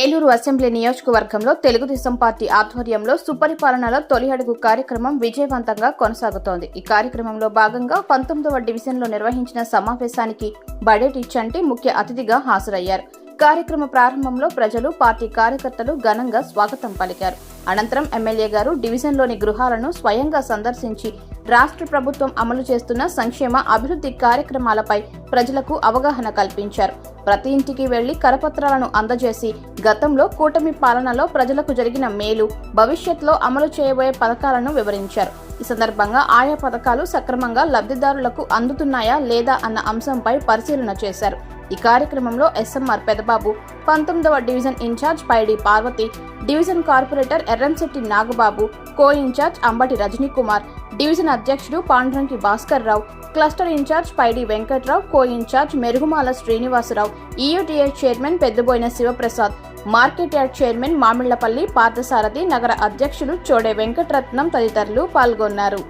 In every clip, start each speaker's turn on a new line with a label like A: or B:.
A: Eluru assembly నియోజకవర్గంలో Telugu Desam party ఆధ్వర్యంలో సుపరిపాలనలో తొలి అడుగు కార్యక్రమం విజయవంతంగా కొనసాగుతోంది. ఈ కార్యక్రమంలో భాగంగా పంతొమ్మిదవ డివిజన్లో నిర్వహించిన సమావేశానికి బడేటి చంటి ముఖ్య అతిథిగా హాజరయ్యారు. కార్యక్రమ ప్రారంభంలో ప్రజలు పార్టీ కార్యకర్తలు ఘనంగా స్వాగతం పలికారు. అనంతరం ఎమ్మెల్యే గారు డివిజన్లోని గృహాలను స్వయంగా సందర్శించి రాష్ట్ర ప్రభుత్వం అమలు చేస్తున్న సంక్షేమ అభివృద్ధి కార్యక్రమాలపై ప్రజలకు అవగాహన కల్పించారు. ప్రతి ఇంటికి వెళ్ళి కరపత్రాలను అందజేసి గతంలో కూటమి పాలనలో ప్రజలకు జరిగిన మేలు భవిష్యత్తులో అమలు చేయబోయే పథకాలను వివరించారు. ఈ సందర్భంగా ఆయా పథకాలు సక్రమంగా లబ్ధిదారులకు అందుతున్నాయా లేదా అన్న అంశంపై పరిశీలన చేశారు. ఈ కార్యక్రమంలో ఎస్ఎంఆర్ పెదబాబు పంతొమ్మిదవ division incharge Paidi Parvathi division corporator Erramsetti Nagababu co incharge Ambati Rajanikumar division అధ్యక్షుడు Pandranki Bhaskar Rao cluster incharge Paidi Venkatrao co incharge Merugumala Srinivasarao EUTA chairman Peddaboyina Sivaprasad market yard chairman Mamillapalli Parthasarathi నగర అధ్యక్షులు చోడే వెంకటరత్నం తదితరులు పాల్గొన్నారు.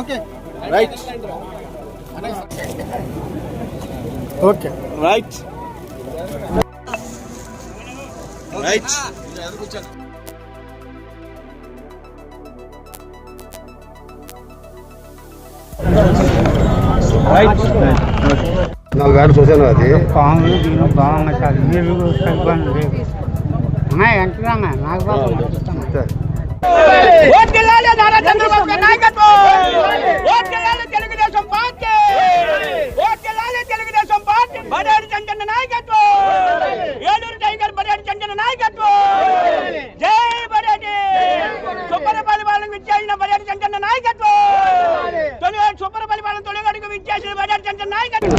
B: Okay.
C: Right.
B: Okay
C: right right
D: నాలుగు వేలు చూసాను అది
B: పాములు దీని బాగున్నాయి సార్ మీరు సరిపోయింది అమ్మాయి ఎంటున్నామా నాకు బాగా
E: ఓట్కెళ్ళాలి నారా చంద్రబాబు గారి నాయకత్వం ఓట్కెళ్ళాలి తెలుగుదేశం పార్టీ ఓట్కెళ్ళాలి తెలుగుదేశం పార్టీ బడారి చంద్రన్న నాయకత్వం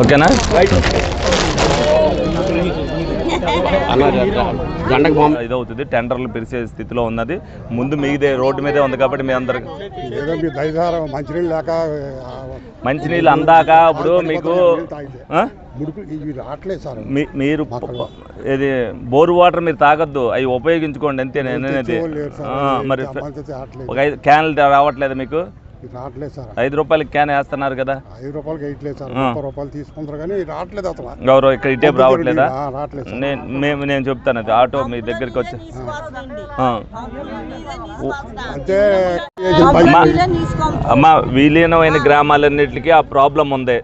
C: ఓకేనా? ఇదవుతుంది. టెండర్లు పిలిచే స్థితిలో ఉన్నది. ముందు మీదే రోడ్డు మీదే ఉంది కాబట్టి మీ అందరికి
D: మంచినీళ్ళు లేక ఆ,
C: మంచినీళ్ళు అందాక ఇప్పుడు మీకు మీరు ఇది బోరు వాటర్ మీరు తాగొద్దు. అవి ఉపయోగించుకోండి అంతే నేను మరి ఒక ఐదు క్యాన్లు రావట్లేదు మీకు?
D: రావట్లేదు సార్.
C: ఐదు రూపాయలకి క్యాన్ వేస్తున్నారు కదా?
D: ఐదు రూపాయలకి వేయట్లేదు సార్.
C: ఆ.
D: ముప్పై రూపాయలు తీసుకుంటారు కానీ రావట్లేదు అసలు.
C: గౌరవ్ ఇక్కడ ఇటే రావట్లేదా?
D: ఆ, రావట్లేదు సార్.
C: నేను మేము నేను చెప్తాను అది. ఆటో మీ దగ్గరికి వచ్చి. ఆ.
D: అంటే
C: అమ్మా విలీనమైన గ్రామాలన్నిటికీ ఆ ప్రాబ్లం ఉంది.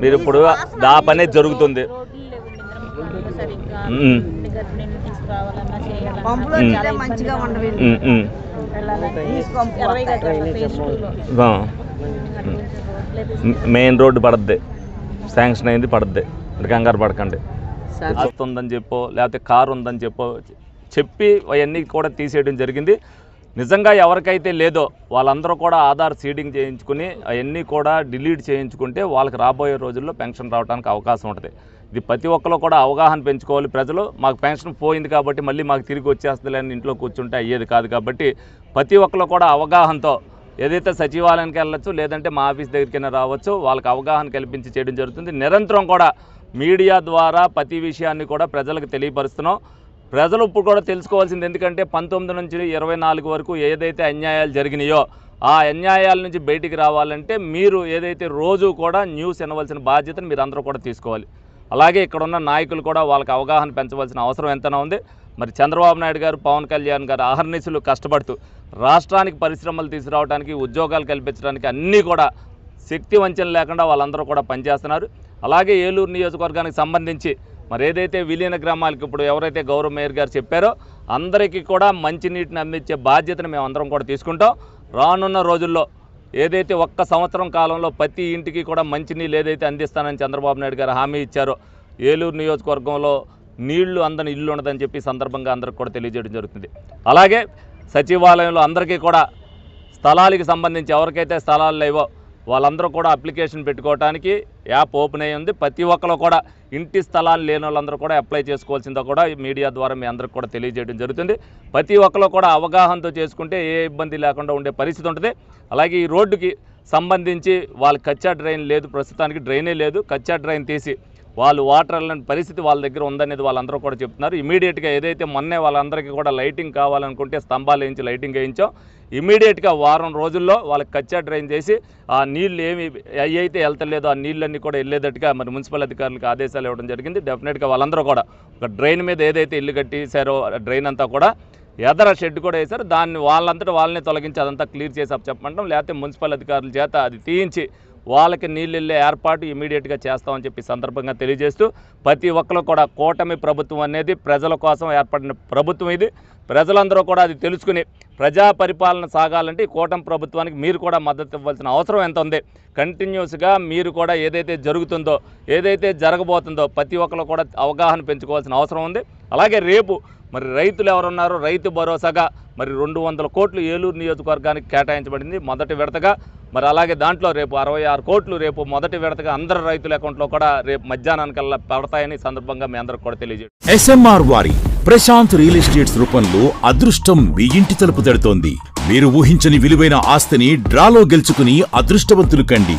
C: మీరు ఇప్పుడు దా పనే జరుగుతుంది. ఉమ్. మెయిన్ రోడ్డు పడద్ది. శాంక్షన్ అయింది పడద్ది. కంగారు పడకండి. వస్తుందని చెప్పో లేకపోతే కారు ఉందని చెప్పో చెప్పి అవన్నీ కూడా తీసేయడం జరిగింది. నిజంగా ఎవరికైతే లేదో వాళ్ళందరూ కూడా ఆధార్ సీడింగ్ చేయించుకుని అవన్నీ కూడా డిలీట్ చేయించుకుంటే వాళ్ళకి రాబోయే రోజుల్లో పెన్షన్ రావడానికి అవకాశం ఉంటుంది. ఇది ప్రతి ఒక్కరు కూడా అవగాహన పెంచుకోవాలి ప్రజలు. మాకు పెన్షన్ పోయింది కాబట్టి మళ్ళీ మాకు తిరిగి వచ్చేస్తుంది అని ఇంట్లో కూర్చుంటే అయ్యేది కాదు కాబట్టి ప్రతి ఒక్కరు కూడా అవగాహనతో ఏదైతే సచివాలయానికి వెళ్ళచ్చు లేదంటే మా ఆఫీస్ దగ్గరికైనా రావచ్చు వాళ్ళకి అవగాహన కల్పించి చేయడం జరుగుతుంది. నిరంతరం కూడా మీడియా ద్వారా ప్రతి విషయాన్ని కూడా ప్రజలకు తెలియపరుస్తున్నాం. ప్రజలు ఇప్పుడు కూడా తెలుసుకోవాల్సింది ఎందుకంటే పంతొమ్మిది నుంచి ఇరవై నాలుగు వరకు ఏదైతే అన్యాయాలు జరిగినాయో ఆ అన్యాయాల నుంచి బయటికి రావాలంటే మీరు ఏదైతే రోజు కూడా న్యూస్ వినవలసిన బాధ్యతను మీరు అందరూ కూడా తీసుకోవాలి. అలాగే ఇక్కడ ఉన్న నాయకులు కూడా వాళ్ళకి అవగాహన పెంచవలసిన అవసరం ఎంతనా ఉంది. మరి చంద్రబాబు నాయుడు గారు పవన్ కళ్యాణ్ గారు అహర్నిశలు కష్టపడుతూ రాష్ట్రానికి పరిశ్రమలు తీసుకురావడానికి ఉద్యోగాలు కల్పించడానికి అన్నీ కూడా శక్తి వంచన లేకుండా వాళ్ళందరూ కూడా పనిచేస్తున్నారు. అలాగే ఏలూరు నియోజకవర్గానికి సంబంధించి మరి ఏదైతే విలీన గ్రామాలకు ఇప్పుడు ఎవరైతే గౌరవ మేయర్ గారు చెప్పారో అందరికీ కూడా మంచినీటిని అందించే బాధ్యతను మేము అందరం కూడా తీసుకుంటాం. రానున్న రోజుల్లో ఏదైతే ఒక్క సంవత్సరం కాలంలో ప్రతి ఇంటికి కూడా మంచినీళ్ళు ఏదైతే అందిస్తానని చంద్రబాబు నాయుడు గారు హామీ ఇచ్చారో ఏలూరు నియోజకవర్గంలో నీళ్ళు అందని ఇల్లు ఉండదని చెప్పి సందర్భంగా అందరికి కూడా తెలియజేయడం జరుగుతుంది. అలాగే సచివాలయంలో అందరికీ కూడా స్థలాలకి సంబంధించి ఎవరికైతే స్థలాలు లేవో వాళ్ళందరూ కూడా అప్లికేషన్ పెట్టుకోవడానికి యాప్ ఓపెన్ అయ్యి ఉంది. ప్రతి ఒక్కరు కూడా ఇంటి స్థలాలు లేని వాళ్ళందరూ కూడా అప్లై చేసుకోవాల్సిందో కూడా మీడియా ద్వారా మీ అందరికి కూడా తెలియజేయడం జరుగుతుంది. ప్రతి ఒక్కరు కూడా అవగాహనతో చేసుకుంటే ఏ ఇబ్బంది లేకుండా ఉండే పరిస్థితి ఉంటుంది. అలాగే ఈ రోడ్డుకి సంబంధించి వాళ్ళు కచ్చా డ్రైన్ లేదు. ప్రస్తుతానికి డ్రైనే లేదు. కచ్చా డ్రైన్ తీసి వాళ్ళు వాటర్ వెళ్ళని పరిస్థితి వాళ్ళ దగ్గర ఉందనేది వాళ్ళందరూ కూడా చెప్తున్నారు. ఇమీడియట్గా ఏదైతే మొన్నే వాళ్ళందరికీ కూడా లైటింగ్ కావాలనుకుంటే స్తంభాలు వేయించి లైటింగ్ వేయించాం. ఇమీడియట్గా వారం రోజుల్లో వాళ్ళకి కచ్చా డ్రైన్ చేసి ఆ నీళ్ళు ఏమి అయితే వెళ్తలేదో ఆ నీళ్ళన్నీ కూడా వెళ్ళేటట్టుగా మరి మున్సిపల్ అధికారులకు ఆదేశాలు ఇవ్వడం జరిగింది. డెఫినెట్గా వాళ్ళందరూ కూడా ఒక డ్రైన్ మీద ఏదైతే ఇల్లు కట్టేశారో డ్రైన్ అంతా కూడా ఎదర షెడ్ కూడా వేశారు. దాన్ని వాళ్ళంతటా వాళ్ళని తొలగించి అదంతా క్లియర్ చేసి చెప్పమంటాం లేకపోతే మున్సిపల్ అధికారుల చేత అది తీయించి వాళ్ళకి నీళ్ళు వెళ్ళే ఏర్పాటు ఇమీడియట్గా చేస్తామని చెప్పి సందర్భంగా తెలియజేస్తూ ప్రతి ఒక్కరు కూడా కూటమి ప్రభుత్వం అనేది ప్రజల కోసం ఏర్పడిన ప్రభుత్వం ఇది. ప్రజలందరూ కూడా అది తెలుసుకుని ప్రజా పరిపాలన సాగాలంటే ఈ కూటమి ప్రభుత్వానికి మీరు కూడా మద్దతు ఇవ్వాల్సిన అవసరం ఎంత ఉంది? కంటిన్యూస్గా మీరు కూడా ఏదైతే జరుగుతుందో ఏదైతే జరగబోతుందో ప్రతి ఒక్కరు కూడా అవగాహన పెంచుకోవాల్సిన అవసరం ఉంది. అలాగే రేపు మరి రైతులు ఎవరున్నారో రైతు భరోసాగా మరి రెండు వందల కోట్లు ఏలూరు నియోజకవర్గానికి కేటాయించబడింది మొదటి విడతగా. మరి అలాగే దాంట్లో రేపు అరవై ఆరు కోట్లు రేపు మొదటి విడతగా అందరు రైతుల అకౌంట్లో కూడా రేపు మధ్యాహ్నానికల్లా పడతాయని సందర్భంగా మీ అందరికి కూడా తెలియజేయండి
F: ఎస్ఎంఆర్ వారి ప్రశాంత్ రియల్ ఎస్టేట్స్ రూపంలో అదృష్టం మీ ఇంటి తలుపు తడుతోంది. మీరు ఊహించని విలువైన ఆస్తిని డ్రాలో గెలుచుకుని అదృష్టవంతులు కండి.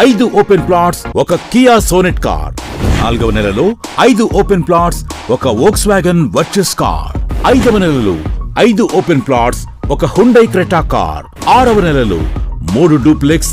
F: ఐదు ఓపెన్ ప్లాట్స్ ఒక కియా సోనెట్ కార్. నాలుగవ నెలలో ఐదు ఓపెన్ ప్లాట్స్ ఒక వోక్స్ వ్యాగన్ వర్చస్ కార్. ఐదవ నెలలో ఐదు ఓపెన్ ప్లాట్స్ ఒక హుండై క్రెటా కార్. ఆరవ నెలలో మూడు డూప్లెక్స్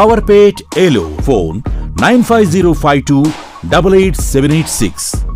F: PowerPate Hello. Phone 95052 88786.